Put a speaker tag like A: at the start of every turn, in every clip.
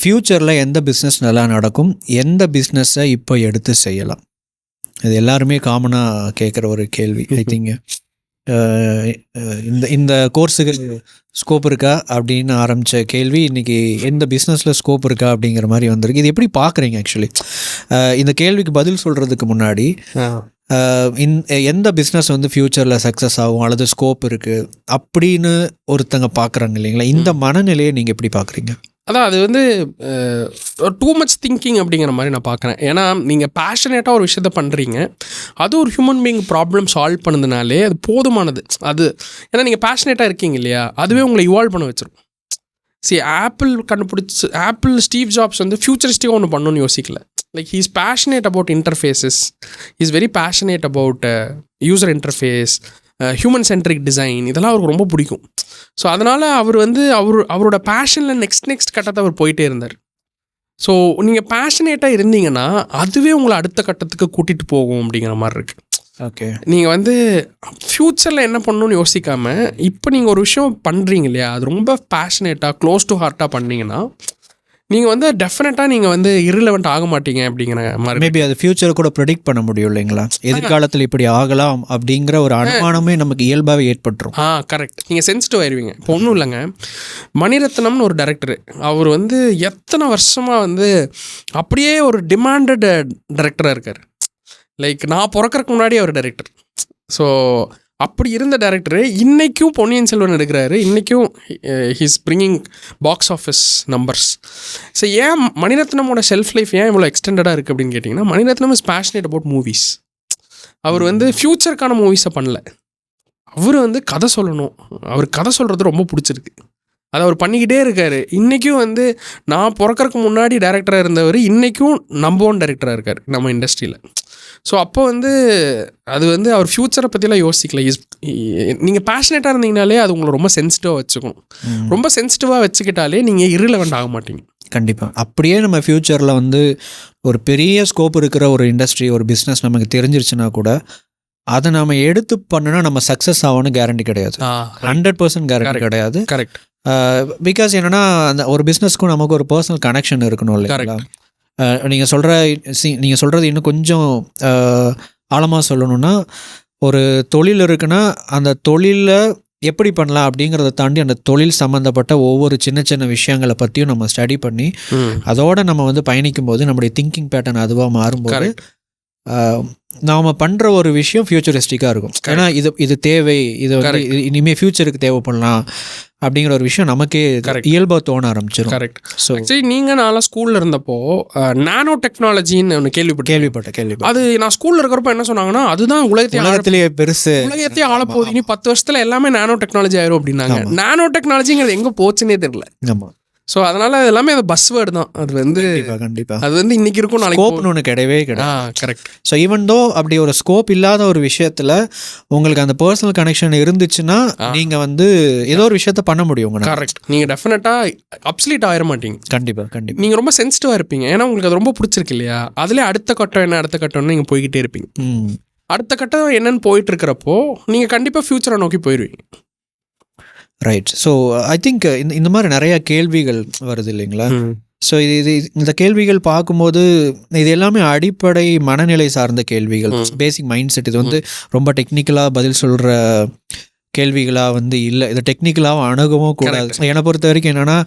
A: ஃப்யூச்சரில் எந்த பிஸ்னஸ் நல்லா நடக்கும்? எந்த பிஸ்னஸை இப்போ எடுத்து செய்யலாம்? இது எல்லாருமே காமனாக கேட்குற ஒரு கேள்வி ஐ திங்க் இந்த இந்த கோர்ஸுக்கு ஸ்கோப் இருக்கா அப்படின்னு ஆரம்பித்த கேள்வி இன்றைக்கி எந்த பிஸ்னஸில் ஸ்கோப் இருக்கா அப்படிங்கிற மாதிரி வந்திருக்கு. இது எப்படி பார்க்குறீங்க ஆக்சுவலி இந்த கேள்விக்கு பதில் சொல்கிறதுக்கு முன்னாடி இந்- எந்த பிஸ்னஸ் வந்து ஃப்யூச்சரில் சக்ஸஸ் ஆகும் அல்லது ஸ்கோப் இருக்குது அப்படின்னு ஒருத்தங்க பார்க்குறாங்க இல்லைங்களா? இந்த மனநிலையை நீங்கள் எப்படி பார்க்குறீங்க?
B: அதான் அது வந்து டூ மச் திங்கிங் அப்படிங்கிற மாதிரி நான் பார்க்குறேன். ஏன்னா நீங்கள் பேஷனேட்டாக ஒரு விஷயத்த பண்ணுறீங்க அது ஒரு ஹியூமன் பீயிங் ப்ராப்ளம் சால்வ் பண்ணதுனாலே அது போதுமானது. அது ஏன்னா நீங்கள் பேஷனேட்டாக இருக்கீங்க இல்லையா? அதுவே உங்களை இவால்வ் பண்ண வச்சிரும். சி ஆப்பிள் கண்டுபிடிச்சி ஆப்பிள் ஸ்டீவ் ஜாப்ஸ் வந்து ஃபியூச்சரிஸ்டிக்காக ஒன்று பண்ணணும்னு யோசிக்கல. Like he's passionate about interfaces is very passionate about user interface human centric design இதெல்லாம் அவருக்கு ரொம்ப பிடிக்கும். ஸோ அதனால் அவர் வந்து அவர் அவரோட பேஷனில் நெக்ஸ்ட் நெக்ஸ்ட் கட்டத்தை அவர் போயிட்டே இருந்தார். ஸோ நீங்கள் பேஷனேட்டாக இருந்தீங்கன்னா அதுவே உங்களை அடுத்த கட்டத்துக்கு கூட்டிகிட்டு போகும் அப்படிங்கிற மாதிரி இருக்குது
A: ஓகே.
B: நீங்கள் வந்து ஃப்யூச்சரில் என்ன பண்ணணும்னு யோசிக்காமல் இப்போ நீங்கள் ஒரு விஷயம் பண்ணுறீங்க இல்லையா? அது ரொம்ப பேஷனேட்டாக க்ளோஸ் டு ஹார்ட்டாக பண்ணீங்கன்னா நீங்கள் வந்து டெஃபினட்டாக நீங்கள் வந்து irrelevant ஆக மாட்டீங்க அப்படிங்கிற மாதிரி.
A: மேபி அது ஃப்யூச்சரை கூட ப்ரெடிக்ட் பண்ண முடியும் இல்லைங்களா? எதிர்காலத்தில் இப்படி ஆகலாம் அப்படிங்கிற ஒரு அனுமானமே நமக்கு இயல்பாகவே ஏற்பட்டுரும்.
B: ஆ கரெக்ட் நீங்கள் சென்சிட்டிவ் ஆயிருவீங்க. இப்போ ஒன்றும் இல்லைங்க. மணிரத்னம்னு ஒரு டேரக்டர் அவர் வந்து எத்தனை வருஷமாக வந்து அப்படியே ஒரு டிமாண்டட் டைரக்டராக இருக்கார். லைக் நான் பிறக்கறதுக்கு முன்னாடி அவர் டைரக்டர் ஸோ அப்படி இருந்த டேரக்டர் இன்றைக்கும் பொன்னியின் செல்வன் எடுக்கிறாரு. இன்றைக்கும் he's bringing box office numbers so ஏன் மணிரத்னமோட செல்ஃப் லைஃப் ஏன் இவ்வளோ எக்ஸ்டெண்டடாக இருக்குது அப்படின்னு கேட்டிங்கன்னா Mani Ratnam is passionate about movies அவர் வந்து ஃப்யூச்சருக்கான மூவிஸை பண்ணல. அவர் வந்து கதை சொல்லணும். அவர் கதை சொல்கிறது ரொம்ப பிடிச்சிருக்கு. அதை அவர் பண்ணிக்கிட்டே இருக்காரு. இன்றைக்கும் வந்து நான் பிறக்கறதுக்கு முன்னாடி டேரக்டராக இருந்தவர் இன்றைக்கும் நம்பர் ஒன் டேரக்டராக இருக்கார் நம்ம இண்டஸ்ட்ரியில் ஸோ அப்போ வந்து அது வந்து அவர் ஃப்யூச்சரை பற்றிலாம் யோசிக்கல. இஸ் நீங்கள் பேஷனேட்டாக இருந்தீங்கனாலே அது உங்களை ரொம்ப சென்சிட்டிவாக வச்சுக்கும். ரொம்ப சென்சிட்டிவாக வச்சுக்கிட்டாலே நீங்கள் irrelevant ஆக மாட்டீங்க.
A: கண்டிப்பாக அப்படியே நம்ம ஃப்யூச்சரில் வந்து ஒரு பெரிய ஸ்கோப் இருக்கிற ஒரு இண்டஸ்ட்ரி ஒரு பிஸ்னஸ் நமக்கு தெரிஞ்சிருச்சுன்னா கூட அதை நம்ம எடுத்து பண்ணுனா நம்ம சக்ஸஸ் ஆகும்னு கேரண்டி கிடையாது. Hundred percent guarantee. கிடையாது.
B: கரெக்ட்
A: பிகாஸ் என்னன்னா அந்த ஒரு பிஸ்னஸ்க்கும் நமக்கு ஒரு பர்சனல் கனெக்ஷன் இருக்கணும் இல்லைங்களா? நீங்கள் சொல்கிற நீங்கள் சொல்கிறது இன்னும் கொஞ்சம் ஆழமாக சொல்லணும்னா ஒரு தொழில் இருக்குன்னா அந்த தொழிலில் எப்படி பண்ணலாம் அப்படிங்கிறத தாண்டி அந்த தொழில் சம்மந்தப்பட்ட ஒவ்வொரு சின்ன சின்ன விஷயங்களை பற்றியும் நம்ம ஸ்டடி பண்ணி அதோட நம்ம வந்து பயணிக்கும் போது நம்முடைய திங்கிங் பேட்டர்ன் அதுவாக மாறும்போது நாம் பண்ணுற ஒரு விஷயம் ஃபியூச்சரிஸ்டிக்காக இருக்கும். ஏன்னா இது இது தேவை. இது வந்து இனிமேல் ஃபியூச்சருக்கு தேவைப்படலாம். அப்படிங்கிற ஒரு விஷயம் நமக்கே. இயல்பாக தோண ஆரம்பிச்சிடும்
B: கரெக்ட்
A: ஸோ
B: ஆக்சுவலி நீங்கள் நான்லாம் ஸ்கூலில் இருந்தப்போ நானோ டெக்னாலஜின்னு ஒன்று கேள்விப்பட்டேன்
A: கேள்விப்பட்டேன் கேள்விப்பட்டேன்.
B: அது நான் ஸ்கூல்ல இருக்கிறப்ப என்ன சொன்னாங்கன்னா அதுதான் உலகத்தையே ஆள-
A: உலகத்திலேயே பெருசு.
B: உலகத்தையே ஆளப்போகுது இனி பத்து வருஷத்துல எல்லாமே நானோ டெக்னாலஜி ஆயிரும் அப்படின்னாங்க. நானோ டெக்னாலஜிங்கிறது எங்க போச்சுன்னே தெரியல.
A: ஆமாம்
B: ஸோ அதனால அது எல்லாமே அது பஸ் வேர்டு தான். அது வந்து
A: கண்டிப்பாக கண்டிப்பாக
B: அது வந்து இன்னைக்கு இருக்கும் நாளைக்கு
A: ஸ்கோப்னு ஒன்று கிடையவே. கிடையாது.
B: கரெக்ட்
A: ஸோ ஈவன் தோ அப்படி ஒரு ஸ்கோப் இல்லாத ஒரு விஷயத்தில் உங்களுக்கு அந்த பர்சனல் கனெக்ஷன் இருந்துச்சுன்னா நீங்கள் வந்து ஏதோ ஒரு விஷயத்த பண்ண முடியும் உங்களால்.
B: கரெக்ட் நீங்க டெஃபினட்டா அப்சலீட் ஆயிட மாட்டீங்க
A: கண்டிப்பாக கண்டிப்பாக
B: நீங்க ரொம்ப சென்சிட்டிவா இருப்பீங்க. ஏன்னா உங்களுக்கு அது ரொம்ப பிடிச்சிருக்கு இல்லையா? அதுல அடுத்த கட்டம் என்ன அடுத்த கட்டம்னு நீங்க போய்கிட்டே இருப்பீங்க.
A: ம்.
B: அடுத்த கட்டம் என்னன்னு போயிட்டு இருக்கிறப்போ நீங்க கண்டிப்பா ஃபியூச்சரை நோக்கி போயிருவீங்க.
A: ரைட் ஸோ ஐ திங்க் இந்த இந்த மாதிரி நிறையா கேள்விகள் வருது இல்லைங்களா? ஸோ இது இது இந்த கேள்விகள் பார்க்கும்போது இது எல்லாமே அடிப்படை மனநிலை சார்ந்த கேள்விகள். பேசிக் மைண்ட் செட் இது வந்து ரொம்ப டெக்னிக்கலாக பதில் சொல்கிற கேள்விகளாக வந்து இல்லை. இதை டெக்னிக்கலாகவும் அணுகவும் கூடாது என்னை பொறுத்த வரைக்கும் என்னென்னா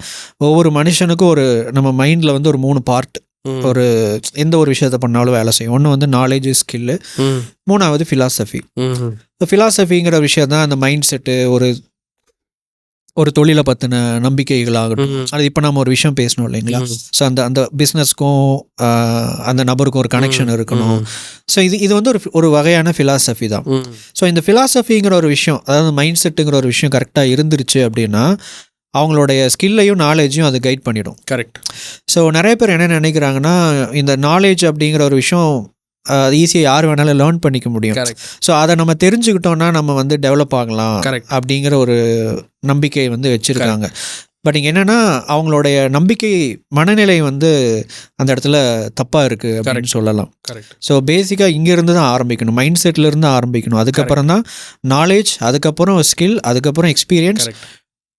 A: ஒவ்வொரு மனுஷனுக்கும் ஒரு நம்ம மைண்டில் வந்து ஒரு மூணு பார்ட். ஒரு எந்த ஒரு விஷயத்த பண்ணாலும் வேலை செய்யும். ஒன்று வந்து நாலேஜ் ஸ்கில்லு. மூணாவது ஃபிலாசபி. ஃபிலாசபிங்கிற விஷயம் தான் அந்த மைண்ட் செட்டு ஒரு ஒரு தொழிலை பற்றின நம்பிக்கைகளாகட்டும்.
B: ம்.
A: அது இப்போ நம்ம ஒரு விஷயம் பேசணும் இல்லைங்களா. ஸோ அந்த அந்த பிஸ்னஸ்க்கும் அந்த நபருக்கும் ஒரு கனெக்ஷன் இருக்கணும். ஸோ இது இது வந்து ஒரு ஒரு வகையான ஃபிலாசபி தான். ஸோ இந்த ஃபிலாசபிங்கிற ஒரு விஷயம் அதாவது மைண்ட் செட்டுங்கிற ஒரு விஷயம் கரெக்டாக இருந்துருச்சு அப்படின்னா அவங்களுடைய ஸ்கில்லையும் நாலேஜையும் அது கைட் பண்ணிடும்.
B: கரெக்ட்
A: ஸோ நிறைய பேர் என்ன நினைக்கிறாங்கன்னா இந்த நாலேஜ் அப்படிங்கிற ஒரு விஷயம் ஈஸியாக யார் வேணாலும் லேர்ன் பண்ணிக்க முடியும். ஸோ அதை நம்ம தெரிஞ்சுக்கிட்டோம்னா நம்ம வந்து டெவலப் ஆகலாம் அப்படிங்கிற ஒரு நம்பிக்கை வந்து வச்சுருக்காங்க. பட் இங்கே என்னென்னா அவங்களுடைய நம்பிக்கை மனநிலை வந்து அந்த இடத்துல தப்பாக இருக்குது அப்படின்னு சொல்லலாம். ஸோ பேசிக்காக இங்கேருந்து தான் ஆரம்பிக்கணும். மைண்ட் செட்லேருந்து ஆரம்பிக்கணும். அதுக்கப்புறம் தான் நாலேஜ் அதுக்கப்புறம் ஸ்கில் அதுக்கப்புறம் எக்ஸ்பீரியன்ஸ்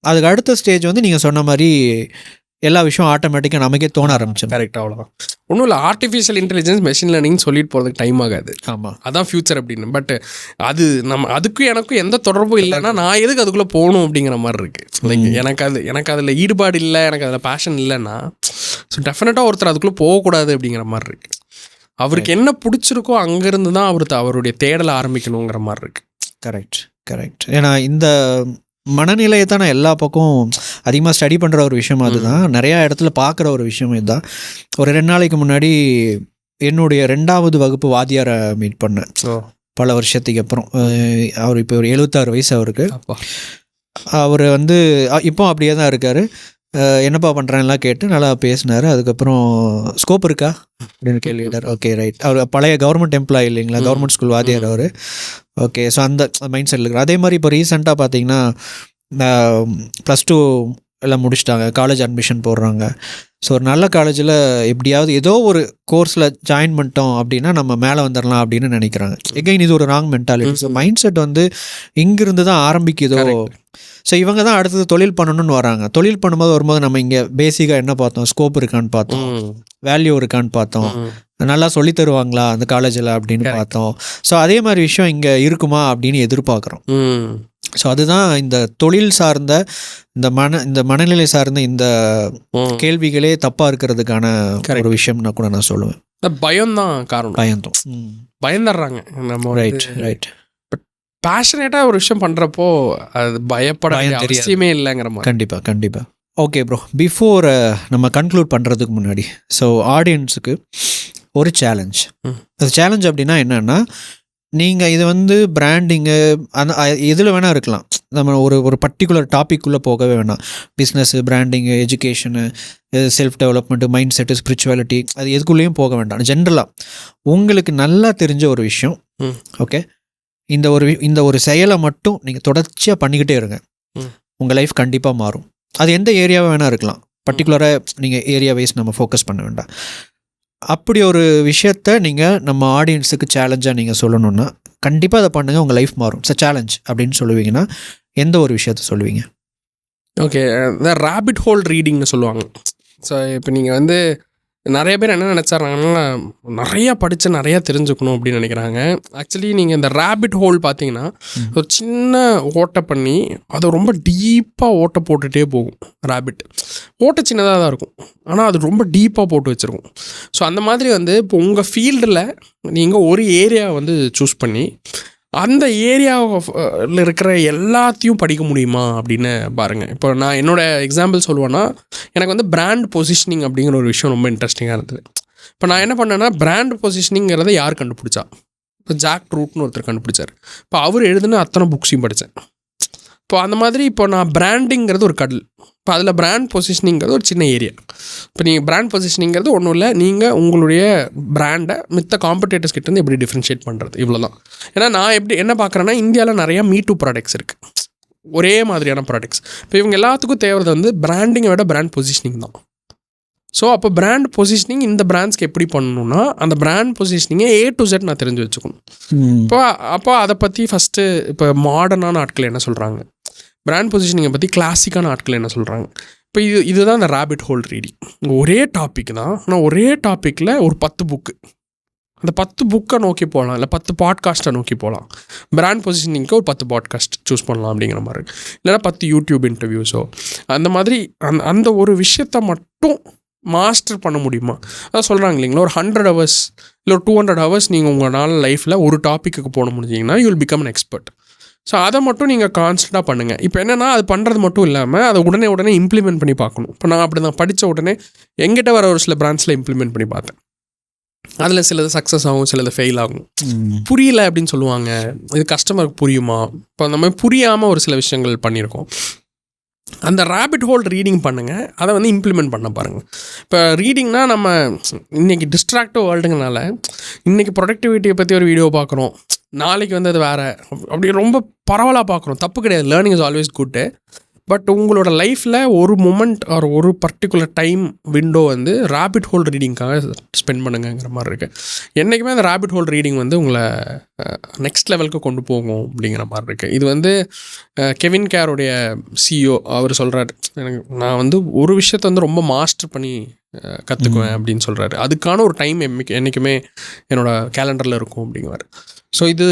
A: அதுக்கு அடுத்த ஸ்டேஜ் வந்து நீங்கள் சொன்ன மாதிரி எல்லா விஷயம் ஆட்டோமேட்டிக்காக நமக்கே தோண ஆரம்பிச்சிடும்
B: கரெக்ட் அவ்வளோதான் ஒன்றும் இல்லை ஆர்டிஃபிஷியல் இன்டெலிஜென்ஸ் மெஷின் லேர்னிங் சொல்லிட்டு போகிறதுக்கு டைம் ஆகாது.
A: ஆமாம்
B: அதான் ஃபியூச்சர் அப்படின்னு. பட் அது நம்ம அதுக்கும் எனக்கும் எந்த தொடர்பும் இல்லைன்னா நான் எதுக்கு அதுக்குள்ளே போகணும் அப்படிங்கிற மாதிரி இருக்குது லைக் எனக்கு அது எனக்கு அதில் ஈடுபாடு இல்லை எனக்கு அதில் பேஷன் இல்லைன்னா ஸோ டெஃபினட்டாக ஒருத்தர் அதுக்குள்ளே போகக்கூடாது அப்படிங்கிற மாதிரி இருக்கு. அவருக்கு என்ன பிடிச்சிருக்கோ அங்கேருந்து தான் அவர் அவருடைய தேடலை ஆரம்பிக்கணுங்கிற மாதிரி இருக்கு.
A: கரெக்ட் கரெக்ட் ஏன்னா இந்த மனநிலையை தான் நான் எல்லா பக்கம் அதிகமாக ஸ்டடி பண்ணுற ஒரு விஷயம் அதுதான். நிறையா இடத்துல பார்க்குற ஒரு விஷயம் இதுதான். ஒரு ரெண்டு நாளைக்கு முன்னாடி என்னுடைய ரெண்டாவது வகுப்பு வாத்தியாரை மீட் பண்ணேன். பல வருஷத்துக்கு அப்புறம். அவர் இப்போ ஒரு எழுபத்தாறு வயசு அவருக்கு. அவர் வந்து இப்போ அப்படியே தான் இருக்கார். என்னப்பா பண்ணுறேன்லாம் கேட்டு நல்லா பேசினார். அதுக்கப்புறம் ஸ்கோப் இருக்கா? அப்படின்னு கேள்வி கேட்டார். ஓகே ரைட் அவர் பழைய கவர்மெண்ட் எம்ப்ளாயி இல்லைங்களா. கவர்மெண்ட் ஸ்கூல் வாத்தியார் அவர். ஓகே ஸோ அந்த மைண்ட் செட்டில் இருக்கிறார் அதே மாதிரி இப்போ ரீசெண்டாக பார்த்தீங்கன்னா ப்ளஸ் டூ எல்லாம் முடிச்சிட்டாங்க. காலேஜ் அட்மிஷன் போடுறாங்க. ஸோ ஒரு நல்ல காலேஜில் எப்படியாவது ஏதோ ஒரு கோர்ஸில் ஜாயின் பண்ணிட்டோம் அப்படின்னா நம்ம மேலே வந்துடலாம் அப்படின்னு நினைக்கிறாங்க. எகைன் இது ஒரு wrong mentality so. Mindset வந்து இங்கிருந்து தான் ஆரம்பிக்குதோ. ஸோ இவங்க தான் அடுத்தது தொழில் பண்ணணும்னு வராங்க. தொழில் பண்ணும்போது வரும்போது நம்ம இங்கே பேசிக்காக என்ன பார்த்தோம்? ஸ்கோப் இருக்கான்னு பார்த்தோம். வேல்யூ இருக்கான்னு பார்த்தோம். நல்லா சொல்லித் தருவாங்களா அந்த காலேஜில் அப்படின்னு. பார்த்தோம். ஸோ அதே மாதிரி விஷயம் இங்கே இருக்குமா அப்படின்னு எதிர்பார்க்குறோம். ஸோ அதுதான் இந்த தொழில் சார்ந்த இந்த மன இந்த மனநிலை சார்ந்த இந்த. கேள்விகளே தப்பாக இருக்கிறதுக்கான. ஒரு விஷயம்னா கூட நான் சொல்லுவேன்.
B: இந்த பயம் தான் காரணம்
A: பயந்தோம்
B: பயந்துடுறாங்க. நம்ம
A: ரைட் ரைட்
B: பேஷனேட்டாக ஒரு விஷயம் பண்ணுறப்போ அது பயப்பட. அவசியமே இல்லைங்கிற மாதிரி.
A: கண்டிப்பாக கண்டிப்பாக ஓகே ப்ரோ பிஃபோர் நம்ம கன்க்ளூட் பண்ணுறதுக்கு முன்னாடி. ஸோ ஆடியன்ஸுக்கு ஒரு சேலஞ்ச். அது சேலஞ்ச் அப்படின்னா என்னென்னா நீங்கள் இது வந்து பிராண்டிங்கு அந்த எதில் வேணால் இருக்கலாம். நம்ம ஒரு ஒரு பர்டிகுலர் டாபிக்குள்ளே போகவே வேணாம். Business branding education self development mindset spirituality அது எதுக்குள்ளேயும் போக வேண்டாம். ஜென்ரலாக உங்களுக்கு நல்லா தெரிஞ்ச ஒரு விஷயம். ஓகே இந்த ஒரு இந்த ஒரு செயலை மட்டும் நீங்கள் தொடர்ச்சியாக பண்ணிக்கிட்டே இருங்க. உங்கள் லைஃப் கண்டிப்பாக மாறும். அது எந்த ஏரியாவாக வேணால் இருக்கலாம். பர்டிகுலராக நீங்கள் ஏரியா வைஸ் நம்ம ஃபோக்கஸ் பண்ண வேண்டாம். அப்படி ஒரு விஷயத்த நீங்கள் நம்ம ஆடியன்ஸுக்கு சேலஞ்சாக நீங்கள் சொல்லணும்னா கண்டிப்பாக அதை பண்ணுங்கள் உங்கள் லைஃப் மாறும். இட்ஸ் சேலஞ்ச் அப்படின்னு சொல்லுவீங்கன்னா எந்த ஒரு விஷயத்த சொல்லுவீங்க?
B: ஓகே ரேபிட் ஹோல் ரீடிங்னு சொல்லுவாங்க. ஸோ இப்போ நீங்கள் வந்து நிறைய பேர் என்ன நினச்சிட்றாங்கன்னா நிறையா படித்து நிறையா தெரிஞ்சுக்கணும் அப்படின்னு நினைக்கிறாங்க. ஆக்சுவலி நீங்கள் இந்த ரேபிட் ஹோல் பார்த்தீங்கன்னா. ஒரு சின்ன ஓட்டை பண்ணி அதை ரொம்ப டீப்பாக ஓட்டை போட்டுகிட்டே போகும் ரேபிட் ஓட்டை சின்னதாக தான் இருக்கும். ஆனால் அது ரொம்ப டீப்பாக போட்டு வச்சுருக்கும். ஸோ அந்த மாதிரி வந்து இப்போ உங்கள் ஃபீல்டில் நீங்கள் ஒரு ஏரியா வந்து சூஸ் பண்ணி அந்த ஏரியாவில் இருக்கிற எல்லாத்தையும் படிக்க முடியுமா அப்படின்னு பாருங்கள் இப்போ நான் என்னோட எக்ஸாம்பிள் சொல்லுவேன்னா எனக்கு வந்து பிராண்ட் பொசிஷனிங் அப்படிங்கிற ஒரு விஷயம் ரொம்ப இன்ட்ரெஸ்டிங்காக இருந்தது. இப்போ நான் என்ன பண்ணேன்னா பிராண்ட் பொசிஷனிங்கிறத யார் கண்டுபிடிச்சா? இப்போ ஜாக் ரூட்னு ஒருத்தர் கண்டுபிடிச்சார். இப்போ அவர் எழுதுன அத்தனை புக்ஸையும் படித்தேன் இப்போ அந்த மாதிரி இப்போ நான் பிராண்டிங்கிறது ஒரு கடல். இப்போ அதில் பிராண்ட் பொசிஷனிங்கிறது ஒரு சின்ன ஏரியா இப்போ நீங்கள் பிராண்ட் பொசிஷனிங்கிறது ஒன்றும் இல்லை நீங்கள் உங்களுடைய பிராண்டை மித்த காம்படேட்டர்ஸ் கிட்ட இருந்து எப்படி டிஃப்ரென்ஷியேட் பண்ணுறது இவ்வளோ தான் ஏன்னா நான் எப்படி என்ன பார்க்குறேன்னா இந்தியாவில் நிறையா மீ டூ ப்ராடக்ட்ஸ் இருக்குது ஒரே மாதிரியான ப்ராடக்ட்ஸ் இப்போ இவங்க எல்லாத்துக்கும் தேவைறது வந்து பிராண்டிங்கை விட பிராண்ட் பொசிஷனிங் தான். ஸோ அப்போ பிராண்ட் பொசிஷனிங் இந்த பிராண்ட்ஸ்க்கு எப்படி பண்ணணும்னா அந்த பிராண்ட் பொசிஷனிங்கை ஏ டு செட் நான் தெரிஞ்சு வச்சுக்கணும். இப்போ அப்போ அதை பற்றி ஃபஸ்ட்டு இப்போ மாடர்னான ஆட்கள் என்ன சொல்கிறாங்க பிராண்ட் பொசிஷனிங்கை பற்றி கிளாசிக்கான ஆட்கள் என்ன சொல்கிறாங்க இப்போ இது இதுதான் இந்த ரேபிட் ஹோல் ரீடிங் ஒரே டாபிக் தான் ஆனால் ஒரே டாப்பிக்கில் ஒரு பத்து புக்கு அந்த பத்து புக்கை நோக்கி போகலாம் இல்லை பத்து பாட்காஸ்ட்டை நோக்கி போகலாம் பிராண்ட் பொசிஷனிங்க்கு ஒரு பத்து பாட்காஸ்ட் சூஸ் பண்ணலாம் அப்படிங்கிற மாதிரி இல்லைன்னா பத்து யூடியூப் இன்டர்வியூஸோ அந்த மாதிரி அந்த அந்த ஒரு விஷயத்த மட்டும் மாஸ்டர் பண்ண முடியுமா? அதான் சொல்கிறாங்க இல்லைங்களா ஒரு ஹண்ட்ரட் ஹவர்ஸ் இல்லை ஒரு டூ ஹண்ட்ரட் ஹவர்ஸ் நீங்கள் உங்கள் நாள் லைஃப்பில் ஒரு டாப்பிக்கு போன முடிஞ்சிங்கன்னா you will become an expert so அதை மட்டும் நீங்கள் கான்ஸ்டண்ட்டாக பண்ணுங்கள் இப்போ என்னென்னா அது பண்ணுறது மட்டும் இல்லாமல் அதை உடனே உடனே இம்ப்ளிமெண்ட் பண்ணி பார்க்கணும். இப்போ நான் அப்படி தான் படித்த உடனே எங்கிட்ட வர ஒரு சில பிரான்ச்சில் இம்ப்ளிமெண்ட் பண்ணி பார்த்தேன். அதில் சிலது சக்ஸஸ் ஆகும் சிலது ஃபெயில் ஆகும். புரியல அப்படின்னு சொல்லுவாங்க. இது கஸ்டமருக்கு புரியுமா? இப்போ அந்த மாதிரி புரியாமல் ஒரு சில விஷயங்கள் பண்ணியிருக்கோம். அந்த ரேபிட் ஹோல் ரீடிங் பண்ணுங்கள் அதை வந்து இம்ப்ளிமெண்ட் பண்ண பாருங்கள் இப்போ ரீடிங்னா நம்ம இன்றைக்கி டிஸ்ட்ராக்டிவ் வேர்ல்டுங்கனால இன்றைக்கி ப்ரொடக்டிவிட்டியை பற்றி ஒரு வீடியோ பார்க்குறோம். நாளைக்கு வந்து அது வேறு. அப்படி ரொம்ப பரவலாக பார்க்குறோம் தப்பு கிடையாது. Learning is always good but உங்களோட லைஃப்பில் ஒரு மூமெண்ட் ஆர் ஒரு பர்டிகுலர் டைம் விண்டோ வந்து ரேபிட் ஹோல் ரீடிங்காக ஸ்பெண்ட் பண்ணுங்கங்கிற மாதிரி இருக்குது என்றைக்குமே அந்த ரேபிட் ஹோல் ரீடிங் வந்து உங்களை நெக்ஸ்ட் லெவலுக்கு கொண்டு போகும் அப்படிங்கிற மாதிரி இருக்குது இது வந்து கெவின் கேருடைய சிஇஓ அவர் சொல்கிறாரு எனக்கு நான் வந்து ஒரு விஷயத்தை வந்து ரொம்ப மாஸ்டர் பண்ணி கற்றுக்குவேன் அப்படின்னு சொல்கிறாரு அதுக்கான ஒரு டைம் என்னைக்கு என்றைக்குமே என்னோட கேலண்டரில் இருக்கும் அப்படிங்குவார். ஸோ இது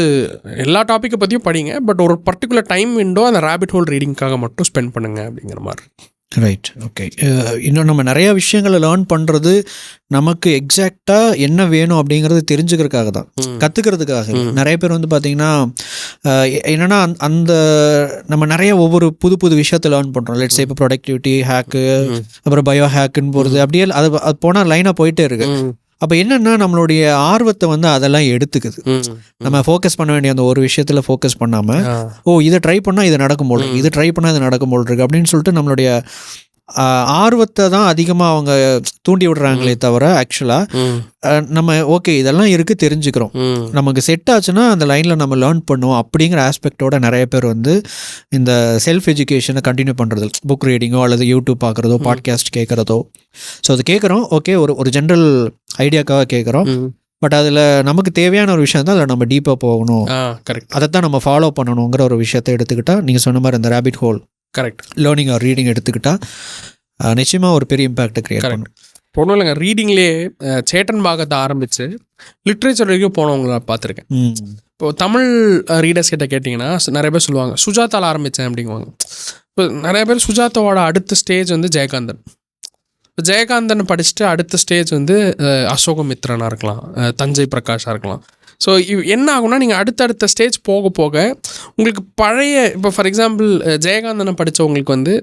B: எல்லா டாப்பிக்கை பற்றியும் படிங்க பட் ஒரு பர்டிகுலர் டைம் விண்டோ அந்த ரேபிட் ஹோல் ரீடிங்காக மட்டும் ஸ்பெண்ட் பண்ணுங்க அப்படிங்கிற மாதிரி
A: ரைட் ஓகே இன்னும் நம்ம நிறைய விஷயங்களை லேர்ன் பண்ணுறது நமக்கு எக்ஸாக்டாக என்ன வேணும் அப்படிங்கிறது தெரிஞ்சுக்கிறதுக்காக தான். கற்றுக்கிறதுக்காக. நிறைய பேர் வந்து பார்த்தீங்கன்னா எ- என்னன்னா அந்த- நம்ம நிறைய ஒவ்வொரு புது புது விஷயத்தை லேர்ன் பண்ணுறோம் லெட்ஸ் இப்போ ப்ரொடக்டிவிட்டி ஹேக்கு. அப்புறம் பயோ ஹேக்குன்னு போகிறது அப்படியே அது அது போனால் லைனாக போயிட்டே இருக்கு.
B: ம்,
A: அப்போ என்னென்னா நம்மளுடைய ஆர்வத்தை வந்து அதெல்லாம் எடுத்துக்குது. நம்ம ஃபோக்கஸ் பண்ண வேண்டிய அந்த ஒரு விஷயத்தில் ஃபோக்கஸ் பண்ணாமல் ஓ இதை ட்ரை பண்ணால் இது நடக்கும் போல் இது ட்ரை பண்ணால் இது நடக்கும் போல் இருக்கு அப்படின்னு சொல்லிட்டு நம்மளுடைய ஆர்வத்தை தான் அதிகமாக அவங்க தூண்டி விடுறாங்களே தவிர ஆக்சுவலாக நம்ம ஓகே இதெல்லாம் இருக்குது தெரிஞ்சுக்கிறோம். நமக்கு செட் ஆச்சுன்னா அந்த லைனில் நம்ம லேர்ன் பண்ணுவோம் அப்படிங்கிற ஆஸ்பெக்டோட நிறைய பேர் வந்து இந்த செல்ஃப் எஜுகேஷனை கண்டினியூ பண்ணுறது புக் ரீடிங்கோ அல்லது யூடியூப் பார்க்குறதோ பாட்காஸ்ட் கேட்குறதோ ஸோ அது கேட்குறோம் ஓகே ஒரு ஒரு ஜென்ரல் ஐடியாக்காக கேட்குறோம். பட் அதில் நமக்கு தேவையான ஒரு விஷயம் தான் அதில் நம்ம டீப்பாக போகணும்.
B: கரெக்ட்
A: அதை தான் நம்ம ஃபாலோ பண்ணணுங்கிற ஒரு விஷயத்தை எடுத்துக்கிட்டா நீங்கள் சொன்ன மாதிரி அந்த rabbit hole
B: correct
A: learning or reading எடுத்துக்கிட்டா அஹ், நிச்சயமா ஒரு பெரிய இம்பாக்டை கிரியேட். பண்ணும்.
B: ஒன்றும் இல்லைங்க ரீடிங்லேயே சேட்டன் பாகத்தை ஆரம்பித்து லிட்ரேச்சர் வரைக்கும் போனவங்கள பார்த்துருக்கேன்.
A: ம்.
B: இப்போ தமிழ் ரீடர்ஸ் கிட்ட கேட்டிங்கன்னா நிறைய பேர் சொல்லுவாங்க சுஜாதால ஆரம்பித்தேன் அப்படிங்குவாங்க. இப்போ நிறைய பேர் சுஜாதாவோட அடுத்த ஸ்டேஜ் வந்து ஜெயகாந்தன். இப்போ ஜெயகாந்தன் படிச்சுட்டு அடுத்த ஸ்டேஜ் வந்து அசோகமித்ரனாக இருக்கலாம். தஞ்சை பிரகாஷாக இருக்கலாம். ஸோ என்ன ஆகும்னா நீங்கள் அடுத்தடுத்த ஸ்டேஜ் போக போக உங்களுக்கு பழைய இப்போ ஃபார் எக்ஸாம்பிள் ஜெயகாந்தனை படித்தவங்களுக்கு வந்து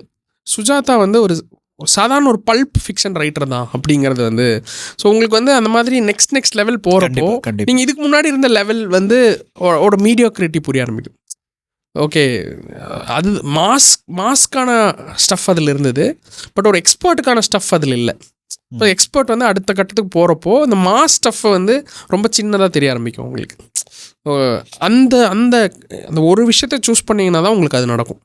B: சுஜாதா வந்து ஒரு சாதாரண ஒரு பல்ப் ஃபிக்ஷன் ரைட்டர் தான் அப்படிங்கிறது வந்து ஸோ உங்களுக்கு வந்து அந்த மாதிரி நெக்ஸ்ட் நெக்ஸ்ட் லெவல் போகிறப்போ நீங்கள் இதுக்கு முன்னாடி இருந்த லெவல் வந்து ஒரு மீடியோக்ரிட்டி புரிய ஆரம்பிக்கும். ஓகே அது மாஸ் மாஸ்க்கான ஸ்டஃப் அதில் இருந்தது. பட் ஒரு எக்ஸ்பர்ட்டுக்கான ஸ்டஃப் அதில் இல்லை. இப்போ எக்ஸ்பர்ட் வந்து அடுத்த கட்டத்துக்கு போகிறப்போ அந்த மாஸ் ஸ்டஃப்பை வந்து ரொம்ப சின்னதாக தெரிய ஆரம்பிக்கும் உங்களுக்கு. அந்த அந்த அந்த ஒரு விஷயத்த சூஸ் பண்ணீங்கன்னா தான் உங்களுக்கு அது நடக்கும்.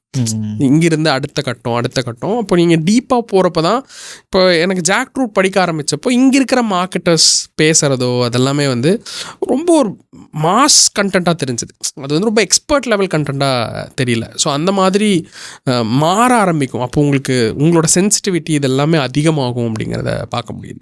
B: இங்கிருந்து அடுத்த கட்டம் அடுத்த கட்டம். அப்போ நீங்கள் டீப்பாக போகிறப்ப தான் இப்போ எனக்கு ஜாக் ரூட் படிக்க ஆரம்பித்தப்போ இங்கே இருக்கிற மார்க்கெட்டர்ஸ் பேசுகிறதோ அதெல்லாமே வந்து ரொம்ப ஒரு மாஸ் கண்டென்ட்டாக தெரிஞ்சுது. அது வந்து ரொம்ப எக்ஸ்பர்ட் லெவல் கண்டென்ட்டாக தெரியல. ஸோ அந்த மாதிரி மாற ஆரம்பிக்கும். அப்போ உங்களுக்கு உங்களோட சென்சிட்டிவிட்டி இதெல்லாமே அதிகமாகும் அப்படிங்கிறத பார்க்க முடியுது.